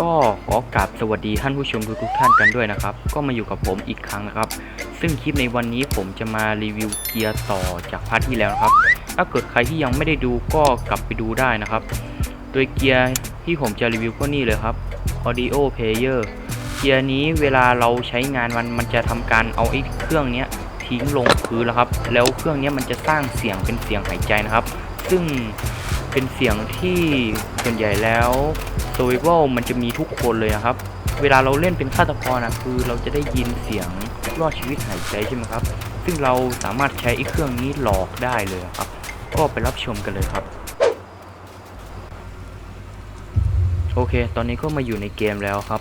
ก็ขอกราบสวัสดีท่านผู้ชมทุกๆท่านกันด้วยนะครับ ก็มาอยู่กับผมอีกครั้งนะครับ ซึ่งคลิปในวันนี้ผมจะมารีวิวเกียร์ต่อจากพาร์ทที่แล้วนะครับ ถ้าเกิดใครที่ยังไม่ได้ดูก็กลับไปดูได้นะครับ โดยเกียร์ที่ผมจะรีวิวก็นี่เลยครับ Audio Player เกียร์นี้เวลาเราใช้งานมันมันจะทำการเอาไอ้เครื่องเนี้ยทิ้งลงพื้นแล้วครับ แล้วเครื่องนี้มันจะสร้างเสียงเป็นเสียงหายใจนะครับ ซึ่งเป็นเสียงที่ส่วนใหญ่แล้ว u r v i v a l มันจะมีทุกคนเลยนะครับ เวลาเราเล่นเป็นฆาตกรนะคือเราจะได้ยินเสียงรอดชีวิตหายใจใช่ไหมครับ ซึ่งเราสามารถใช้ไอ้เครื่องนี้หลอกได้เลยครับ ก็ไปรับชมกันเลยครับ โอเค ตอนนี้ก็มาอยู่ในเกมแล้วครับ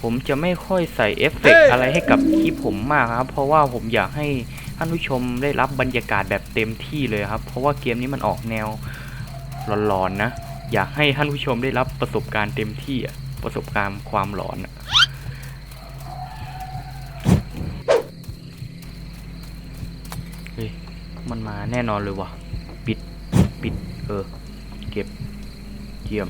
ผมจะไม่ค่อยใส่เอฟเฟกต์อะไรให้กับคลิปผมมากครับ เพราะว่าผมอยากให้ ท่านผู้ชมได้รับบรรยากาศแบบเต็มที่เลยครับ เพราะว่าเกมนี้มันออกแนวหลอนๆนะ อยากให้ท่านผู้ชมได้รับประสบการณ์เต็มที่อะประสบการณ์ความหลอนอะเฮ้ยมันมาแน่นอนเลยว่ะปิดปิดเออ เก็บเยี่ยม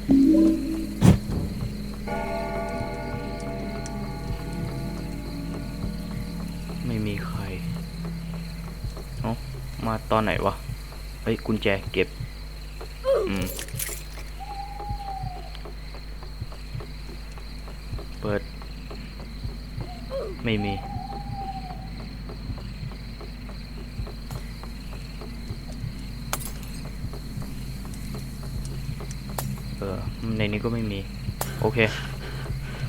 ไม่มีใคร มาตอนไหนวะ เฮ้ยกุญแจเก็บ อืม เปิด ไม่มีเออในนี้ก็ไม่มี โอเค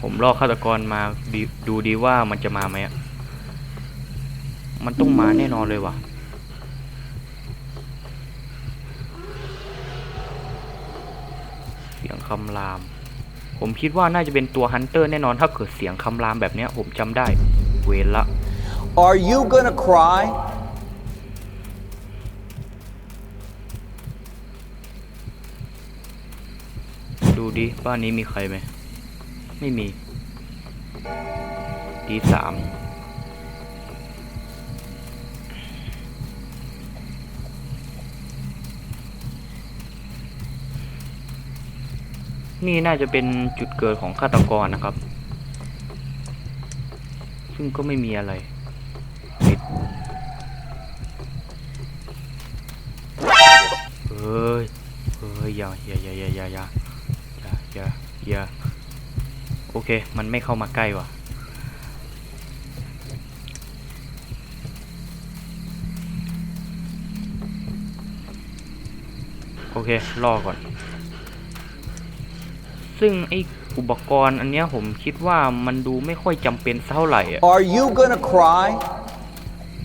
ผมรอฆาตกรมาดดูดีว่ามันจะมาไหมอะมันต้องมาแน่นอนเลยว่ะ เสียง คำราม ผมคิดว่าน่าจะเป็นตัวฮันเตอร์แน่นอนถ้าเกิดเสียงคำรามแบบเนี้ยผมจำได้ เวรละ Are you gonna cry? ดูดิ บ้านนี้มีใครไหม ไม่มีดีสาม นี่น่าจะเป็นจุดเกิดของฆาตกรนะครับ ซึ่งก็ไม่มีอะไรปิดเฮ้ยเฮ้ยอย่าอย่าอย่าอย่าอย่าอย่าอย่าอย่าอย่าโอเค มันไม่เข้ามาใกล้ว่ะโอเครอก่อน ซึ่งไออุปกรณ์อันเนี้ยผมคิดว่ามันดูไม่ค่อยจำเป็นสักเท่าไหร่อะ Are you gonna cry?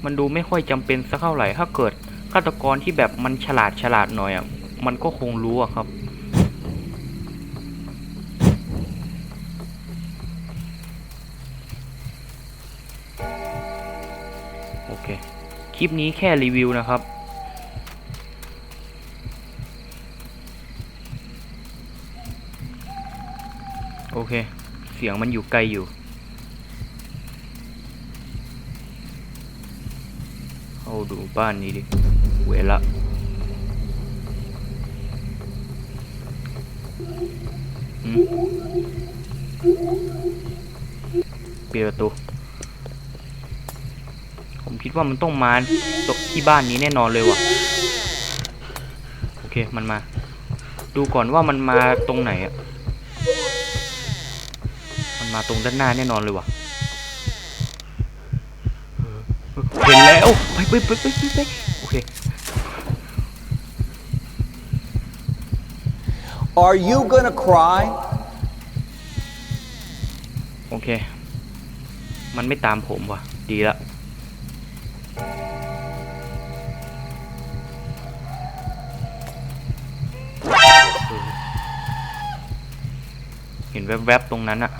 มันดูไม่ค่อยจำเป็นสักเท่าไหร่ ถ้าเกิดฆาตกรที่แบบมันฉลาดฉลาดหน่อยอะ มันก็คงรู้อะครับ โอเค คลิปนี้แค่รีวิวนะครับ โอเค เสียงมันอยู่ไกลอยู่เข้าดูบ้านนี้ดิ เวละหืมปิดประตู ผมคิดว่ามันต้องมาตกที่บ้านนี้แน่นอนเลยว่ะ โอเค มันมา ดูก่อนว่ามันมาตรงไหนอะ มาตรงด้านหน้าแน่นอนเลยว่ะเห็นแล้วไปไปไปไปไปโอเค Are you gonna cry? โอเค มันไม่ตามผมว่ะ ดีละเห็นแวบๆตรงนั้นอะ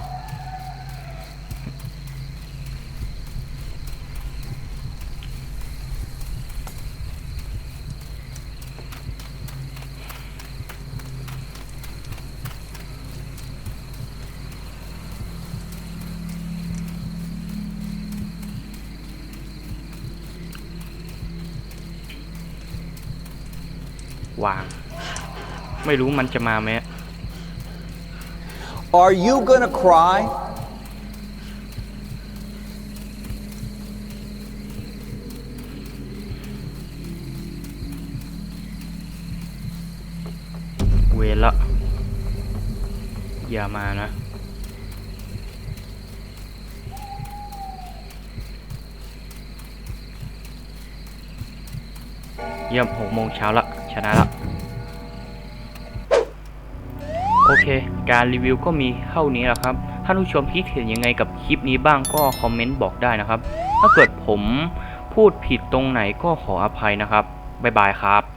วาง ไม่รู้มันจะมาไหม Are you gonna cry? เวรละอย่ามานะ เยี่ยมหกโมงเช้าละชนะละโอเค การรีวิวก็มีเท่านี้แหละครับ ท่านผู้ชมคิดเห็นยังไงกับคลิปนี้บ้างก็คอมเมนต์บอกได้นะครับ ถ้าเกิดผมพูดผิดตรงไหนก็ขออภัยนะครับ บ๊ายบายครับ